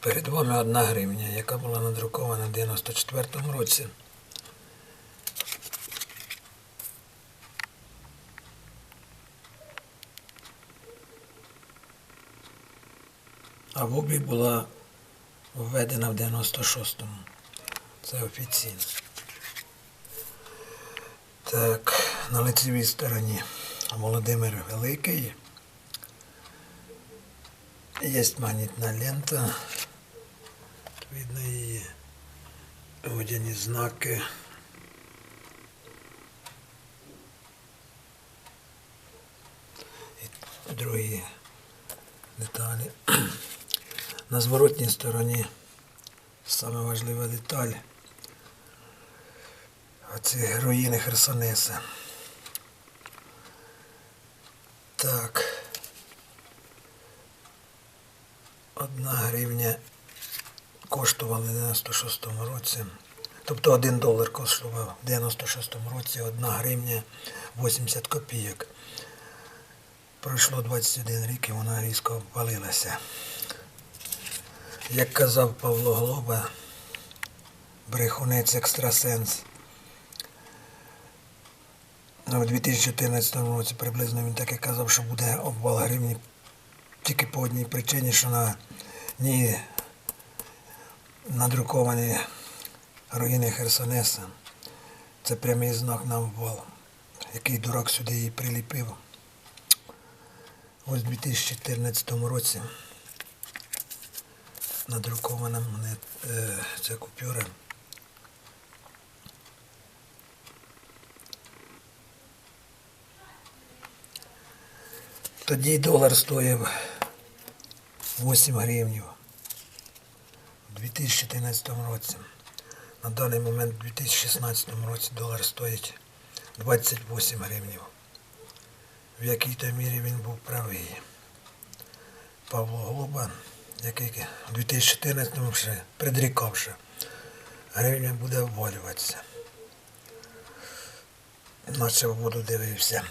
Перед вами одна гривня, яка була надрукована в 94-му році. А в обіг була введена в 96-му. Це офіційно. Так, на лицевій стороні Володимир Великий. Є магнітна лента. Видно її водяні знаки. І другі деталі. На зворотній стороні саме важлива деталь. Оці героїни Херсонеса. Так. Одна гривня коштувала в 96-му році. Тобто один долар коштував в 96-му році, одна гривня 80 копійок. Пройшло 21 рік і вона різко обвалилася. Як казав Павло Глоба, брехунець екстрасенс. Ну, У 2014 році приблизно він так і казав, що буде обвал гривні тільки по одній причині, що на ній надруковані руїни Херсонеса. Це прямий знак на обвал, який дурак сюди її приліпив. Ось у 2014 році надрукована монет, е, ця купюра. Тоді долар стоїв 8 гривнів 2014 році. На даний момент у 2016 році долар стоїть 28 гривнів. В якій-то мірі він був правий. Павло Глоба, який у 2014 ще предрікав, що гривня буде обвалюватися. Наче в воду дивився.